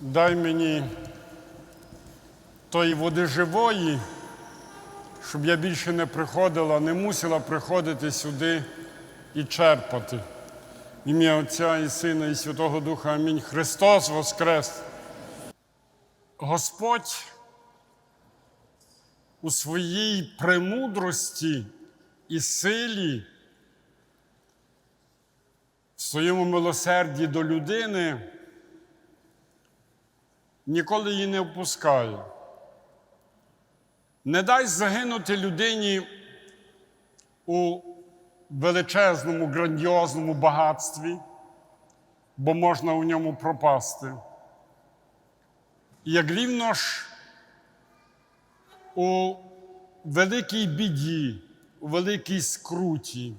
дай мені тої води живої, щоб я більше не приходила, не мусила приходити сюди і черпати. Ім'я Отця і Сина, і Святого Духа. Амінь. Христос Воскрес! Господь у своїй премудрості і силі, в своєму милосерді до людини ніколи її не впускає. Не дай загинути людині у величезному, грандіозному багатстві, бо можна у ньому пропасти. Як рівно ж у великій біді, у великій скруті,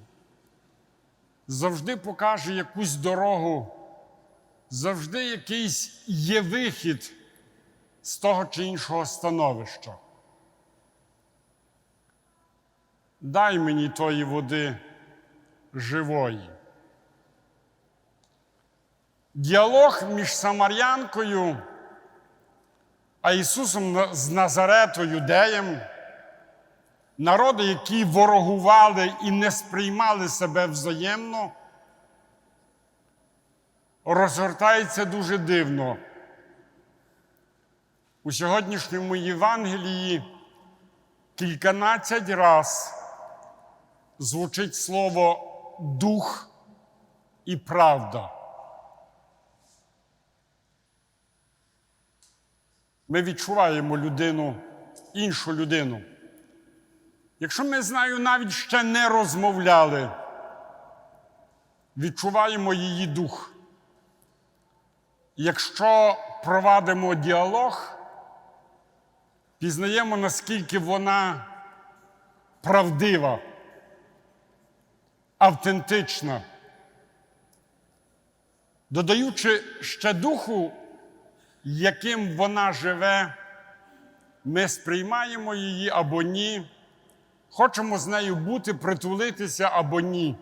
завжди покаже якусь дорогу, завжди якийсь є вихід з того чи іншого становища. Дай мені тої води живої. Діалог між Самарянкою а Ісусом з Назарету юдеєм, народи, які ворогували і не сприймали себе взаємно, розгортається дуже дивно. У сьогоднішньому Євангелії кільканадцять раз звучить слово дух і правда. Ми відчуваємо людину, іншу людину. Якщо ми з нею навіть ще не розмовляли, відчуваємо її дух. Якщо провадимо діалог, пізнаємо, наскільки вона правдива, автентична. Додаючи ще духу, яким вона живе, ми сприймаємо її або ні, хочемо з нею бути, притулитися або ні.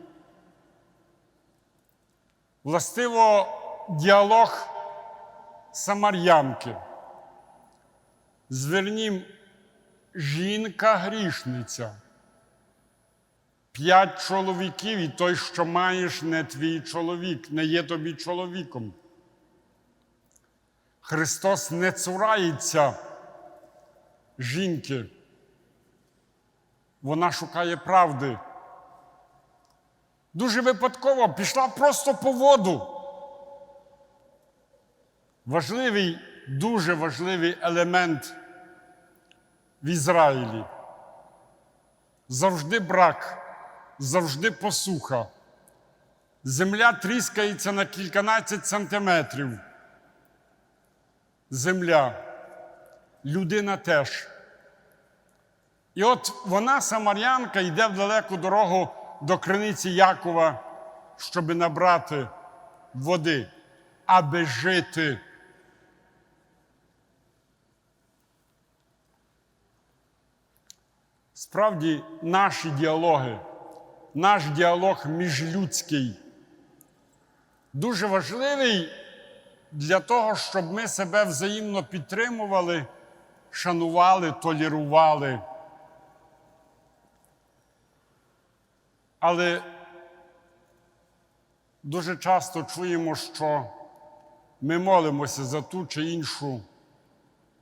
Властиво діалог самарянки. Звернім, жінка грішниця. П'ять чоловіків, і той, що маєш, не твій чоловік, не є тобі чоловіком. Христос не цурається жінки. Вона шукає правди. Дуже випадково пішла просто по воду. Важливий, дуже важливий елемент в Ізраїлі. Завжди брак, завжди посуха. Земля тріскається на кільканадцять сантиметрів земля, людина теж. І от вона, самарянка, йде в далеку дорогу до криниці Якова, щоб набрати води, аби жити. Справді, наші діалоги, наш діалог міжлюдський дуже важливий для того, щоб ми себе взаємно підтримували, шанували, толірували. Але дуже часто чуємо, що ми молимося за ту чи іншу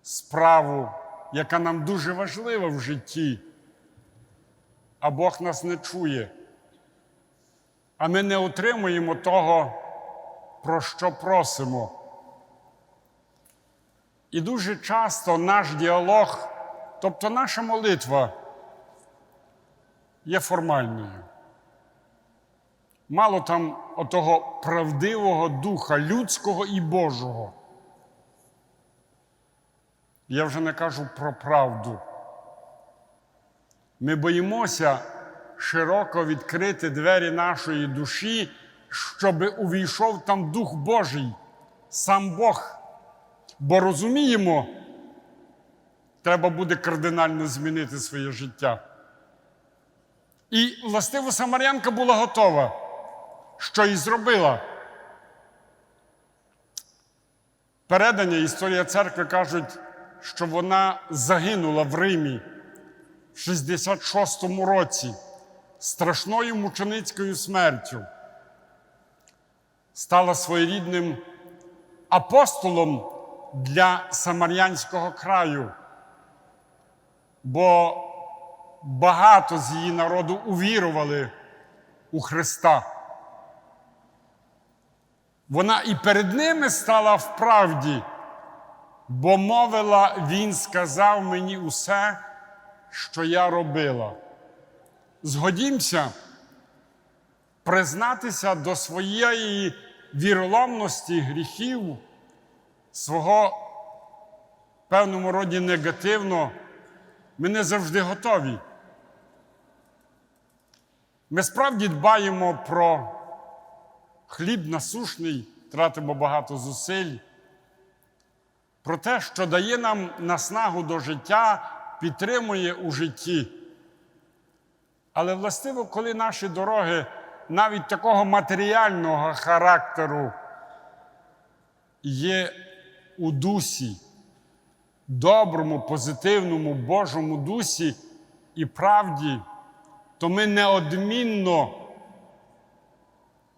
справу, яка нам дуже важлива в житті, а Бог нас не чує. А ми не отримуємо того, про що просимо. І дуже часто наш діалог, тобто наша молитва, є формальною. Мало там отого правдивого духа, людського і Божого. Я вже не кажу про правду. Ми боїмося широко відкрити двері нашої душі, щоб увійшов там Дух Божий, сам Бог. Бо розуміємо, треба буде кардинально змінити своє життя. І властиво Самарянка була готова, що і зробила. Передання історія церкви кажуть, що вона загинула в Римі в 66-му році страшною мученицькою смертю. Стала своєрідним апостолом для Самарянського краю, бо багато з її народу увірували у Христа. Вона і перед ними стала в правді, бо мовила, Він сказав мені усе, що я робила. Згодімся признатися до своєї віроломності гріхів, свого в певному роді негативно, ми не завжди готові. Ми справді дбаємо про хліб насушний, тратимо багато зусиль, про те, що дає нам наснагу до життя, підтримує у житті. Але властиво, коли наші дороги навіть такого матеріального характеру є у дусі, доброму, позитивному Божому дусі і правді, то ми неодмінно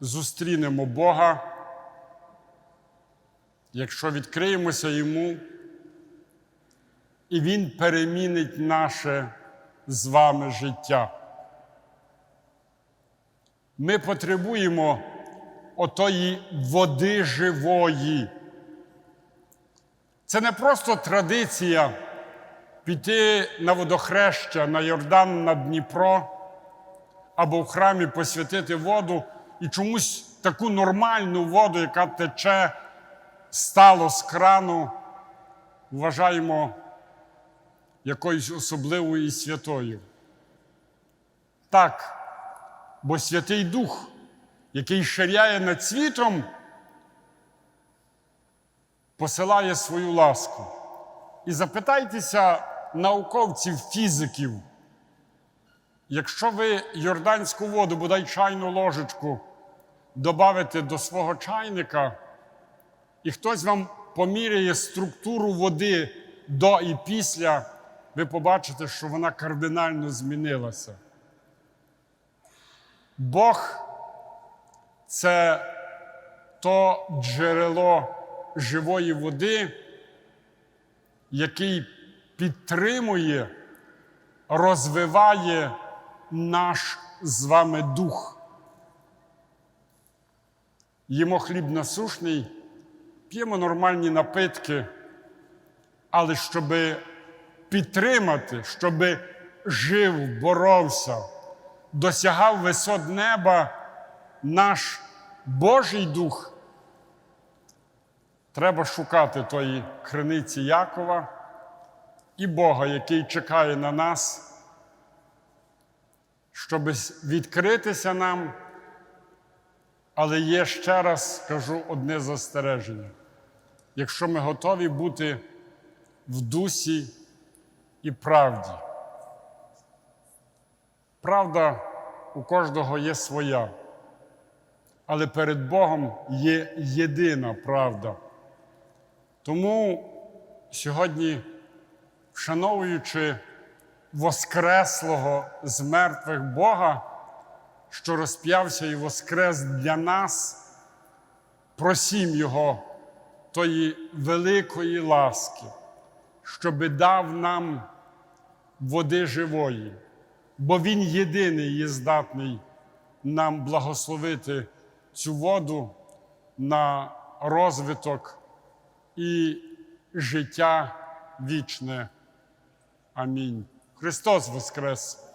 зустрінемо Бога, якщо відкриємося Йому, і Він перемінить наше з вами життя. Ми потребуємо отої води живої. Це не просто традиція піти на водохреща на Йордан на Дніпро або в храмі посвятити воду і чомусь таку нормальну воду, яка тече стало з крану, вважаємо якоюсь особливою і святою. Так, бо Святий Дух, який ширяє над світом, посилає свою ласку. І запитайтеся науковців, фізиків, якщо ви йорданську воду, бодай чайну ложечку, додавите до свого чайника, і хтось вам поміряє структуру води до і після, ви побачите, що вона кардинально змінилася. Бог це то джерело живої води, який підтримує, розвиває наш з вами дух. Їмо хліб насушний, п'ємо нормальні напитки, але щоб підтримати, щоб жив, боровся, досягав висот неба наш Божий дух, треба шукати тої криниці Якова і Бога, який чекає на нас, щоб відкритися нам. Але є ще раз скажу одне застереження. Якщо ми готові бути в дусі і правді, правда у кожного є своя, але перед Богом є єдина правда. Тому сьогодні, вшановуючи Воскреслого з мертвих Бога, що розп'явся і воскрес для нас, просім Його тої великої ласки, щоби дав нам води живої, бо Він єдиний є здатний нам благословити цю воду на розвиток і життя вічне. Амінь. Христос Воскрес!